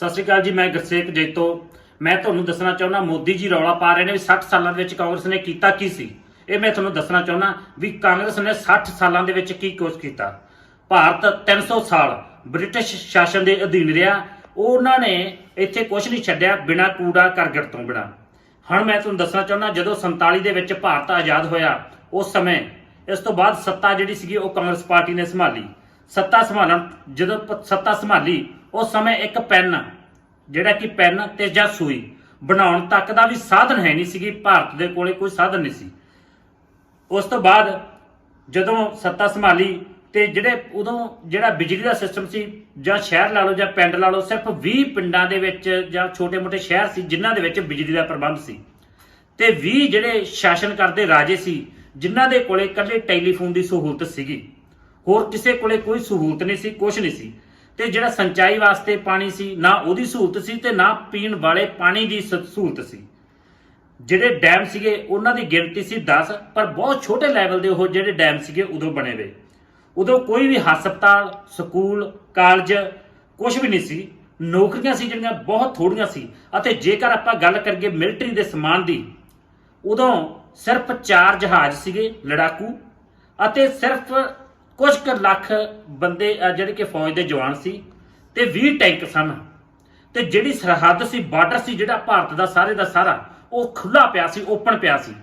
ਸਤਿ ਸ਼੍ਰੀ ਅਕਾਲ ਜੀ, ਮੈਂ ਗੁਰਸੇਵਕ ਜੈਤੋ। ਮੈਂ ਤੁਹਾਨੂੰ ਦੱਸਣਾ ਚਾਹੁੰਦਾ, ਮੋਦੀ ਜੀ ਰੌਲਾ ਪਾ ਰਹੇ ਨੇ ਵੀ 60 ਸਾਲਾਂ ਦੇ ਵਿੱਚ ਕਾਂਗਰਸ ਨੇ ਕੀਤਾ ਕੀ ਸੀ? ਇਹ ਮੈਂ ਤੁਹਾਨੂੰ ਦੱਸਣਾ ਚਾਹੁੰਦਾ ਵੀ ਕਾਂਗਰਸ ਨੇ 60 ਸਾਲਾਂ ਦੇ ਵਿੱਚ ਕੀ ਕੁਝ ਕੀਤਾ। ਭਾਰਤ 300 ਸਾਲ ਬ੍ਰਿਟਿਸ਼ ਸ਼ਾਸਨ ਦੇ ਅਧੀਨ ਰਿਹਾ। ਉਹਨਾਂ ਨੇ ਇੱਥੇ ਕੁਝ ਨਹੀਂ ਛੱਡਿਆ, ਬਿਨਾ ਕੂੜਾ ਕਰਗਟ ਤੋਂ ਬਿਨਾ। ਹੁਣ ਮੈਂ ਤੁਹਾਨੂੰ ਦੱਸਣਾ ਚਾਹੁੰਦਾ, ਜਦੋਂ 47 ਦੇ ਵਿੱਚ ਭਾਰਤ ਆਜ਼ਾਦ ਹੋਇਆ, ਉਸ ਸਮੇਂ ਇਸ ਤੋਂ ਬਾਅਦ ਸੱਤਾ ਜਿਹੜੀ ਸੀਗੀ, ਉਹ ਕਾਂਗਰਸ ਪਾਰਟੀ ਨੇ ਸੰਭਾਲੀ। ਸੱਤਾ ਸੰਭਾਲਣ, ਜਦੋਂ ਸੱਤਾ ਸੰਭਾਲੀ ਉਸ ਸਮੇਂ ਇੱਕ ਪੈਨ, ਜਿਹੜਾ ਕਿ ਪੈਨ ਤੇ ਜਾਂ ਸੂਈ, ਬਣਾਉਣ ਤੱਕ ਦਾ ਵੀ ਸਾਧਨ ਹੈ ਨਹੀਂ ਸੀਗੀ, ਭਾਰਤ ਦੇ ਕੋਲੇ ਕੋਈ ਸਾਧਨ ਨਹੀਂ ਸੀ। ਉਸ ਤੋਂ ਬਾਅਦ ਜਦੋਂ ਸੱਤਾ ਸੰਭਾਲੀ ਤੇ ਜਿਹੜੇ ਉਦੋਂ ਜਿਹੜਾ ਬਿਜਲੀ ਦਾ ਸਿਸਟਮ ਸੀ, ਜਾਂ ਸ਼ਹਿਰ ਲਾ ਲਓ ਜਾਂ ਪਿੰਡ ਲਾ ਲਓ, ਸਿਰਫ 20 ਪਿੰਡਾਂ ਦੇ ਵਿੱਚ ਜਾਂ ਛੋਟੇ-ਮੋਟੇ ਸ਼ਹਿਰ ਸੀ, ਜਿਨ੍ਹਾਂ ਦੇ ਵਿੱਚ ਬਿਜਲੀ ਦਾ ਪ੍ਰਬੰਧ ਸੀ। ਤੇ 20 ਜਿਹੜੇ ਸ਼ਾਸਨ ਕਰਦੇ ਰਾਜੇ ਸੀ, ਜਿਨ੍ਹਾਂ ਦੇ ਕੋਲੇ ਇਕੱਲੇ ਟੈਲੀਫੋਨ ਦੀ ਸਹੂਲਤ ਸੀਗੀ। ਹੋਰ ਕਿਸੇ ਕੋਲੇ ਕੋਈ ਸਹੂਲਤ ਨਹੀਂ ਸੀ ਕੁਝ ਨਹੀਂ ਸੀ। ਤੇ ਜਿਹੜਾ ਸਿੰਚਾਈ ਵਾਸਤੇ ਪਾਣੀ ਸੀ, ਨਾ ਉਹਦੀ ਸਹੂਲਤ ਸੀ ਤੇ ਨਾ ਪੀਣ ਵਾਲੇ ਪਾਣੀ ਦੀ ਸ- ਸਹੂਲਤ ਸੀ। ਜਿਹੜੇ ਡੈਮ ਸੀਗੇ, ਉਹਨਾਂ ਦੀ ਗਿਣਤੀ ਸੀ 10 ਪਰ ਬਹੁਤ ਛੋਟੇ ਲੈਵਲ ਦੇ ਉਹ ਜਿਹੜੇ ਡੈਮ ਸੀਗੇ, ਉਦੋਂ ਬਣੇ ਹੋਏ ਉਦੋਂ ਕੋਈ ਵੀ ਹਸਪਤਾਲ, ਸਕੂਲ, ਕਾਲਜ ਕੁਝ ਵੀ ਨਹੀਂ ਸੀ। ਨੌਕਰੀਆਂ ਸੀ ਜਿਹੜੀਆਂ, ਬਹੁਤ ਥੋੜੀਆਂ ਸੀ। ਅਤੇ ਜੇਕਰ ਆਪਾਂ ਗੱਲ ਕਰੀਏ ਮਿਲਟਰੀ ਦੇ ਸਮਾਨ ਦੀ, ਉਦੋਂ ਸਿਰਫ 4 ਜਹਾਜ਼ ਸੀਗੇ, ਲੜਾਕੂ, ਅਤੇ ਸਿਰਫ ਕੁਝ ਕੁ ਲੱਖ ਬੰਦੇ ਅ, ਜਿਹੜੇ ਕਿ ਫੌਜ ਦੇ ਜਵਾਨ ਸੀ ਤੇ 20 ਟੈਂਕ ਸਨ। ਤੇ ਜਿਹੜੀ ਸਰਹੱਦ ਸੀ ਬਾਰਡਰ ਸੀ ਜਿਹੜਾ ਭਾਰਤ ਦਾ ਸਾਰੇ ਦਾ ਸਾਰਾ ਉਹ ਖੁੱਲਾ ਪਿਆ ਸੀ ਓਪਨ ਪਿਆ ਸੀ।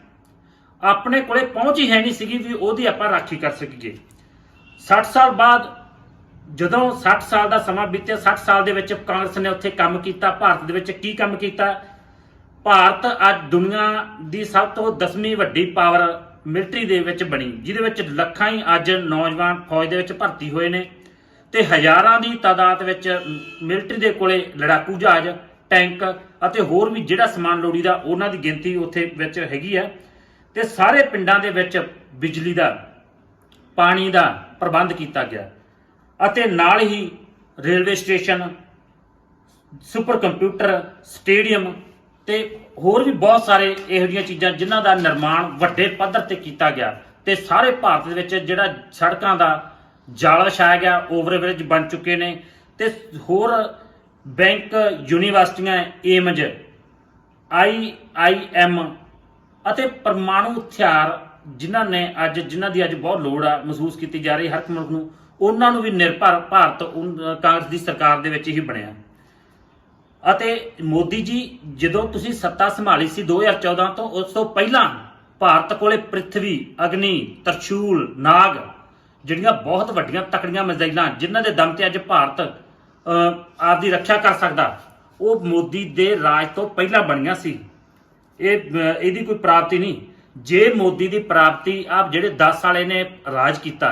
ਆਪਣੇ ਕੋਲੇ ਪਹੁੰਚ ਹੀ ਹੈ ਨਹੀਂ ਸੀਗੀ ਵੀ ਉਹਦੀ ਆਪਾਂ ਰਾਖੀ ਕਰ ਸਕੀਏ। 60 ਸਾਲ ਬਾਅਦ ਜਦੋਂ 60 ਸਾਲ ਦਾ ਸਮਾਂ ਬੀਤਿਆ 60 ਸਾਲ ਦੇ ਵਿੱਚ ਕਾਂਗਰਸ ਨੇ ਉੱਥੇ ਕੰਮ ਕੀਤਾ ਭਾਰਤ ਦੇ ਵਿੱਚ ਕੀ ਕੰਮ ਕੀਤਾ? ਭਾਰਤ ਅੱਜ ਦੁਨੀਆ ਦੀ ਸਭ ਤੋਂ ਦਸਵੀਂ ਵੱਡੀ ਪਾਵਰ ਮਿਲਟਰੀ ਦੇ ਵਿੱਚ ਬਣੀ, ਜਿਹਦੇ ਵਿੱਚ ਲੱਖਾਂ ਹੀ ਅੱਜ ਨੌਜਵਾਨ ਫੌਜ ਦੇ ਵਿੱਚ ਭਰਤੀ ਹੋਏ ਨੇ ਤੇ ਹਜ਼ਾਰਾਂ ਦੀ ਤਾਦਾਦ ਵਿੱਚ ਮਿਲਟਰੀ ਦੇ ਕੋਲੇ ਲੜਾਕੂ ਜਹਾਜ਼, ਟੈਂਕ ਅਤੇ ਹੋਰ ਵੀ ਜਿਹੜਾ ਸਮਾਨ ਲੋੜੀਦਾ, ਉਹਨਾਂ ਦੀ ਗਿਣਤੀ ਉੱਥੇ ਵਿੱਚ ਹੈਗੀ ਆ ਤੇ ਸਾਰੇ ਪਿੰਡਾਂ ਦੇ ਵਿੱਚ ਬਿਜਲੀ ਦਾ, ਪਾਣੀ ਦਾ ਪ੍ਰਬੰਧ ਕੀਤਾ ਗਿਆ ਅਤੇ ਨਾਲ ਹੀ railway station super computer stadium ਤੇ ਹੋਰ ਵੀ ਬਹੁਤ ਸਾਰੇ ਇਹੋ ਜਿਹੀਆਂ ਚੀਜ਼ਾਂ ਜਿਨ੍ਹਾਂ ਦਾ ਨਿਰਮਾਣ ਵੱਡੇ ਪੱਧਰ ਤੇ ਕੀਤਾ ਗਿਆ ਤੇ ਸਾਰੇ ਭਾਰਤ ਦੇ ਵਿੱਚ ਜਿਹੜਾ ਸੜਕਾਂ ਦਾ ਜਾਲ ਵਿਛਾਇਆ ਗਿਆ ਓਵਰਬ੍ਰਿਜ ਬਣ ਚੁੱਕੇ ਨੇ ਤੇ ਹੋਰ ਬੈਂਕ ਯੂਨੀਵਰਸਿਟੀਆਂ, ਏਮਜ, ਆਈ ਆਈ ਐਮ ਅਤੇ ਪਰਮਾਣੂ ਹਥਿਆਰ ਜਿਨ੍ਹਾਂ ਨੇ ਅੱਜ, ਜਿਨ੍ਹਾਂ ਦੀ ਅੱਜ ਬਹੁਤ ਲੋੜ ਆ ਮਹਿਸੂਸ ਕੀਤੀ ਜਾ ਰਹੀ ਹਰ ਇੱਕ ਮੁਲਕ ਨੂੰ, ਉਹਨਾਂ ਨੂੰ ਵੀ ਨਿਰਭਰ ਭਾਰਤ ਕਾਂਗਰਸ ਦੀ ਸਰਕਾਰ ਦੇ ਵਿੱਚ ਹੀ ਬਣਿਆ। ਅਤੇ ਮੋਦੀ ਜੀ, ਜਦੋਂ ਤੁਸੀਂ ਸੱਤਾ ਸੰਭਾਲੀ ਸੀ 2014 ਤੋਂ, ਉਸ ਤੋਂ ਪਹਿਲਾਂ ਭਾਰਤ ਕੋਲੇ ਪ੍ਰਿਥਵੀ, ਅਗਨੀ ਤਰਸ਼ੂਲ ਨਾਗ, ਜਿਹੜੀਆਂ ਬਹੁਤ ਵੱਡੀਆਂ ਤਕੜੀਆਂ ਮਿਜ਼ਾਈਲਾਂ, ਜਿਨ੍ਹਾਂ ਦੇ ਦਮ ਤੇ ਅੱਜ ਭਾਰਤ ਆਪ ਦੀ ਰੱਖਿਆ ਕਰ ਸਕਦਾ, ਉਹ ਮੋਦੀ ਦੇ ਰਾਜ ਤੋਂ ਪਹਿਲਾਂ ਬਣੀਆਂ ਸੀ। ਇਹ ਇਹਦੀ ਕੋਈ ਪ੍ਰਾਪਤੀ ਨਹੀਂ। ਜੇ ਮੋਦੀ ਦੀ ਪ੍ਰਾਪਤੀ ਆਪ ਜਿਹੜੇ 10 ਸਾਲੇ ਨੇ ਰਾਜ ਕੀਤਾ,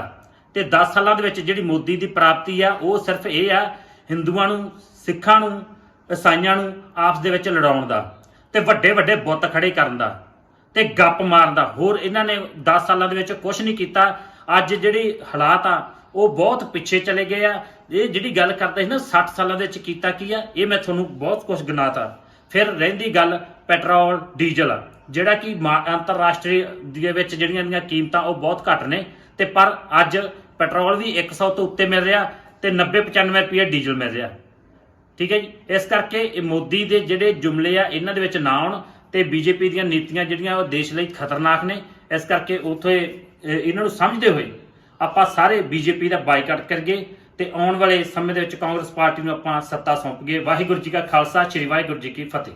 ਤੇ 10 ਸਾਲਾਂ ਦੇ ਵਿੱਚ ਜਿਹੜੀ ਮੋਦੀ ਦੀ ਪ੍ਰਾਪਤੀ ਆ, ਉਹ ਸਿਰਫ ਇਹ ਆ, ਹਿੰਦੂਆਂ ਨੂੰ, ਸਿੱਖਾਂ ਨੂੰ ਈਸਾਈਆਂ ਨੂੰ ਆਪਸ ਦੇ ਵਿੱਚ ਲੜਾਉਣ ਦਾ ਤੇ ਵੱਡੇ ਵੱਡੇ ਬੁੱਤ ਖੜੇ ਕਰਨ ਦਾ ਤੇ ਗੱਪ ਮਾਰਨ ਦਾ। ਹੋਰ ਇਹਨਾਂ ਨੇ 10 ਸਾਲਾਂ ਦੇ ਵਿੱਚ ਕੁਝ ਨਹੀਂ ਕੀਤਾ। ਅੱਜ ਜਿਹੜੀ ਹਾਲਾਤ ਆ, ਉਹ ਬਹੁਤ ਪਿੱਛੇ ਚਲੇ ਗਏ ਆ। ਇਹ ਜਿਹੜੀ ਗੱਲ ਕਰਦੇ ਸੀ ਨਾ 60 ਸਾਲਾਂ ਦੇ ਵਿੱਚ ਕੀਤਾ ਕੀ ਆ, ਇਹ ਮੈਂ ਤੁਹਾਨੂੰ ਬਹੁਤ ਕੁਝ ਗਿਣਾਤਾ। ਫਿਰ ਰਹਿੰਦੀ ਗੱਲ ਪੈਟਰੋਲ, ਡੀਜ਼ਲ, ਜਿਹੜਾ ਕਿ ਮਾ- ਅੰਤਰਰਾਸ਼ਟਰੀ ਦੇ ਵਿੱਚ ਜਿਹੜੀਆਂ ਦੀਆਂ ਕੀਮਤਾਂ ਉਹ ਬਹੁਤ ਘੱਟ ਨੇ। ਤੇ ਪਰ ਅੱਜ ਪੈਟਰੋਲ ਵੀ 100 ਤੋਂ ਉੱਤੇ ਮਿਲ ਰਿਹਾ ਤੇ 90 95 ਰੁਪਏ ਡੀਜ਼ਲ ਮਿਲ ਰਿਹਾ। ਠੀਕ ਹੈ ਜੀ? ਇਸ ਕਰਕੇ ਇਹ ਮੋਦੀ ਦੇ ਜਿਹੜੇ ਜੁਮਲੇ ਆ, ਇਹਨਾਂ ਦੇ ਵਿੱਚ ਨਾ ਆਉਣ ਤੇ ਬੀਜੇਪੀ ਦੀਆਂ ਨੀਤੀਆਂ ਜਿਹੜੀਆਂ ਉਹ ਦੇਸ਼ ਲਈ ਖਤਰਨਾਕ ਨੇ। ਇਸ ਕਰਕੇ ਉਥੇ ਇਹਨਾਂ ਨੂੰ ਸਮਝਦੇ ਹੋਏ ਆਪਾਂ ਸਾਰੇ ਬੀਜੇਪੀ ਦਾ ਬਾਈਕਾਟ ਕਰੀਏ ਤੇ ਆਉਣ ਵਾਲੇ ਸਮੇਂ ਦੇ ਵਿੱਚ ਕਾਂਗਰਸ ਪਾਰਟੀ ਨੂੰ ਆਪਾਂ ਸੱਤਾ ਸੌਂਪੀਏ ਵਾਹਿਗੁਰੂ ਜੀ ਕਾ ਖਾਲਸਾ, ਸ੍ਰੀ ਵਾਹਿਗੁਰੂ ਜੀ ਕੀ ਫਤਿਹ।